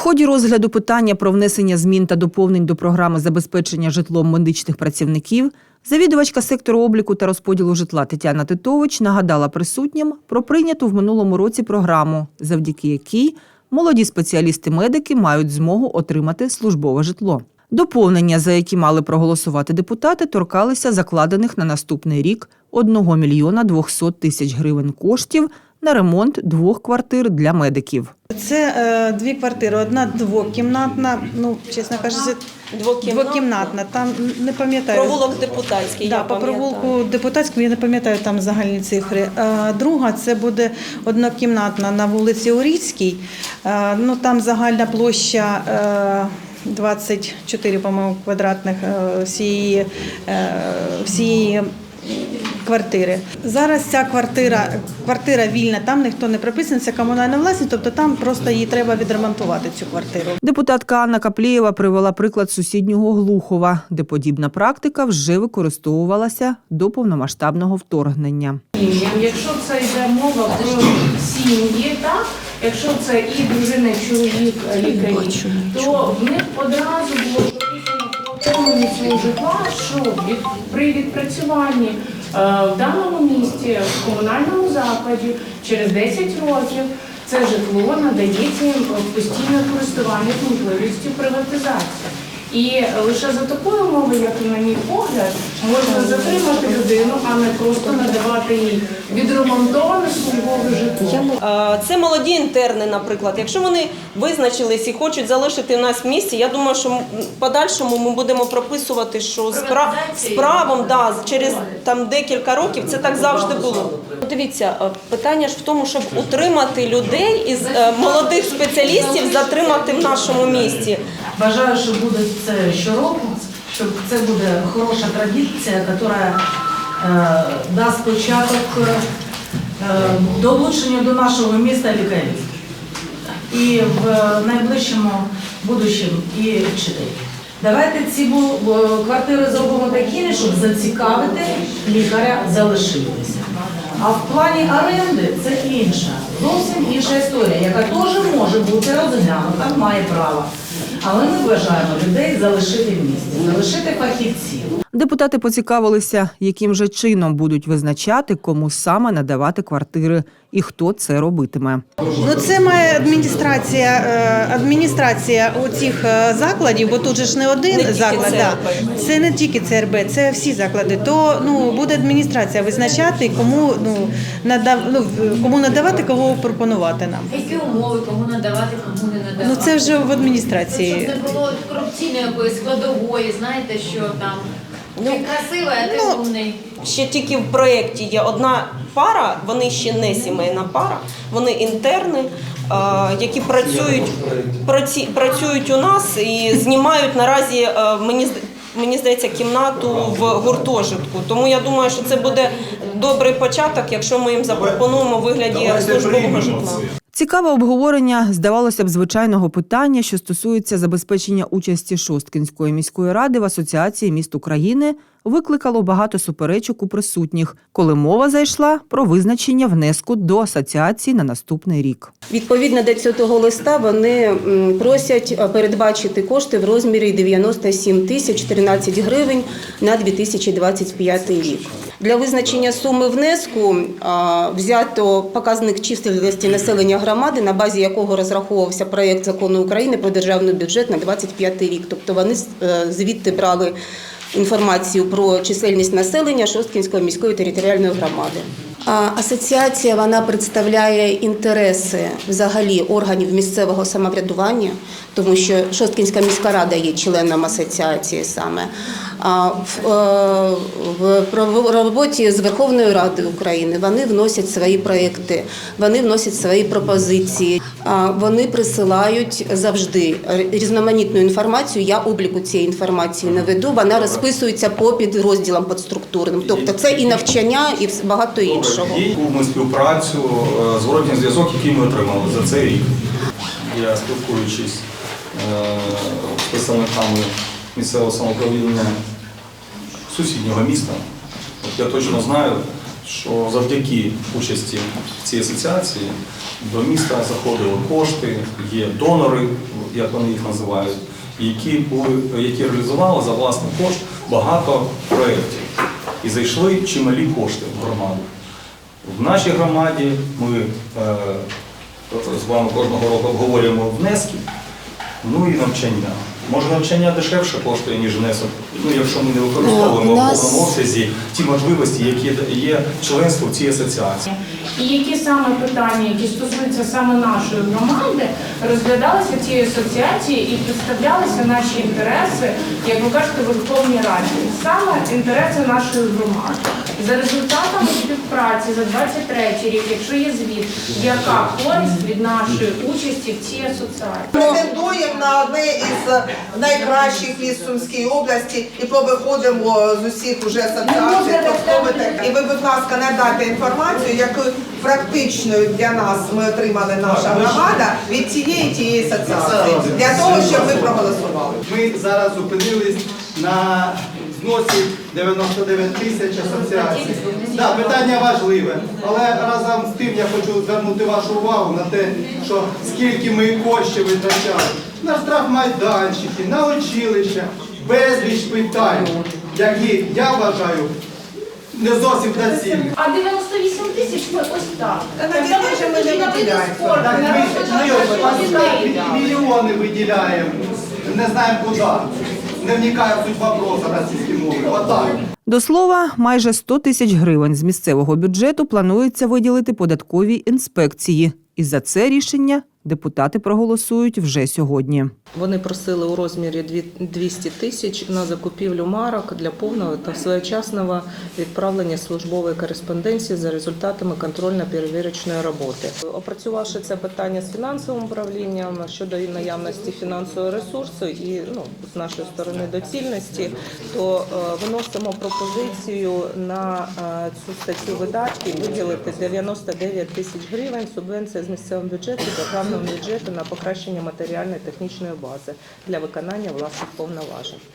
ході розгляду питання про внесення змін та доповнень до програми забезпечення житлом медичних працівників завідувачка сектору обліку та розподілу житла Тетяна Титович нагадала присутнім про прийняту в минулому році програму, завдяки якій молоді спеціалісти-медики мають змогу отримати службове житло. Доповнення, за які мали проголосувати депутати, торкалися закладених на наступний рік 1 мільйона 200 тисяч гривень коштів на ремонт двох квартир для медиків. Це е, дві квартири. Одна двокімнатна, ну чесно кажучи, Двокімнатна. двокімнатна. Там не пам'ятаю. Провулок депутатський. Да, я по пам'ятаю. провулку депутатському я не пам'ятаю там загальні цифри. А друга це буде однокімнатна на вулиці Уріцькій. Е, Ну там загальна площа. е, 24, по-моєму, квадратних е, всієї, е, всієї квартири. Зараз ця квартира, квартира вільна, там ніхто не прописаний, це комунальна власність, тобто там просто її треба відремонтувати цю квартиру. Депутатка Анна Каплієва привела приклад сусіднього Глухова, де подібна практика вже використовувалася до повномасштабного вторгнення. Якщо це йде мова про сім'ї, так якщо це і дружина, і чоловік лікарі, то в них одразу було прописано про цього житла, що від, при відпрацюванні в даному місті, в комунальному закладі, через 10 років це житло надається їм постійне користування з можливістю приватизації. І лише за такою мовою, як на мій погляд, можна затримати людину, а не просто надавати їй відремонтоване службове житло. Це молоді інтерни, наприклад. Якщо вони визначились і хочуть залишити нас в місті, я думаю, що в подальшому ми будемо прописувати, що з пра- з правом да, через там декілька років це так завжди було. Дивіться, питання ж в тому, щоб утримати людей із е, молодих спеціалістів, затримати в нашому місті. Бажаю, що буде це щороку, щоб це буде хороша традиція, яка е, дасть початок е, долученню до нашого міста лікарів. І в найближчому будущому і вчителів. Давайте ці квартири зробимо такими, щоб зацікавити лікаря залишитися. А в плані оренди це інша, зовсім інша історія, яка теж може бути розглянута, має право. Але ми бажаємо людей залишити в місті, залишити фахівців. Депутати поцікавилися, яким же чином будуть визначати, кому саме надавати квартири і хто це робитиме. Ну це має адміністрація, е, адміністрація у цих е, закладів, бо тут же ж не один Не заклад. Да. Це не тільки ЦРБ, це всі заклади. То ну буде адміністрація визначати, кому ну надав, ну кому надавати, кого пропонувати нам. Які умови, кому надавати, кому не надавати. Ну це вже в Щоб адміністрації. не було корупційної складової, знаєте, що там Ну, ти красива, а ти умний. Ще тільки в проєкті є одна пара, вони ще не сімейна пара, вони інтерни, е, які працюють, праці, працюють у нас і знімають наразі, е, мені, мені здається, кімнату в гуртожитку. Тому я думаю, що це буде добрий початок, якщо ми їм запропонуємо вигляді службового житла. Цікаве обговорення здавалося б звичайного питання, що стосується забезпечення участі Шосткинської міської ради в Асоціації міст України, викликало багато суперечок у присутніх, коли мова зайшла про визначення внеску до асоціації на наступний рік. Відповідно до цього листа вони просять е, передбачити кошти в розмірі 97 тисяч 13 гривень на 2025 рік. Для визначення суми внеску взято показник чисельності населення громади, на базі якого розраховувався проєкт закону України про державний бюджет на 25 рік. Тобто вони е, звідти брали інформацію про чисельність населення Шосткінської міської територіальної громади. Асоціація вона представляє інтереси взагалі органів місцевого самоврядування, тому що Шосткінська міська рада є членом асоціації саме. А в, е, в роботі з Верховною Радою України вони вносять свої проекти, вони вносять свої пропозиції. А Вони присилають завжди різноманітну інформацію. Я обліку цієї інформації не веду. Вона розписується по підрозділам підструктурним. Тобто це і навчання, і багато іншого. Є ми співпрацю, е, зворотній зв'язок, який ми отримали за цей рік. Я спілкуючись е, з представниками місцевого самоуправління сусіднього міста, я точно знаю, що завдяки участі в цій асоціації до міста заходили кошти, є донори як вони їх називають, які були, які реалізували за власний кошт багато проєктів і зайшли чималі кошти в громаду. В нашій громаді ми е, з вами кожного року обговорюємо внески, ну і навчання. Може навчання дешевше коштує, ніж внесок, ну якщо ми не використовуємо в нас- повному обсязі ті можливості, які є членство в цій асоціації. І які саме питання, які стосуються саме нашої громади, розглядалися в цій асоціації і представлялися наші інтереси, як ви кажете, в Верховній Раді, саме інтереси нашої громади. За результатами співпраці за 23 рік, якщо є звіт, яка користь від нашої участі в цій асоціації? Претендуємо на одне із найкращих міст Сумській області і повиходимо з усіх уже асоціацій. І ви, будь ласка, надайте інформацію, яку практичною для нас ми отримали наша громада від цієї тієї асоціації, для того, щоб ми проголосували. Ми зараз зупинились на зносі 99 тисяч асоціацій. Да, питання важливе, але разом з тим я хочу звернути вашу увагу на те, що скільки ми коштів витрачали на штрафмайданчики, на училища, безліч питань, які я вважаю не зовсім доцільні. А 98 тисяч ми ось так. На ми не виділяємо. Так ми, ми ось так мільйони виділяємо, не знаємо куди. Не вникає в суть вопроса російської мови. Отак. До слова, майже 100 тисяч гривень з місцевого бюджету планується виділити податковій інспекції. І за це рішення депутати проголосують вже сьогодні. Вони просили у розмірі дві- 200 тисяч на закупівлю марок для повного та своєчасного відправлення службової кореспонденції за результатами контрольно-перевірочної роботи. Опрацювавши це питання з фінансовим управлінням щодо наявності фінансового ресурсу і ну, з нашої сторони доцільності, то е, виносимо пропозицію на е, цю статтю видатків виділити 99 тисяч гривень субвенція з місцевого бюджету державного бюджету на покращення матеріально-технічної бази для виконання власних повноважень.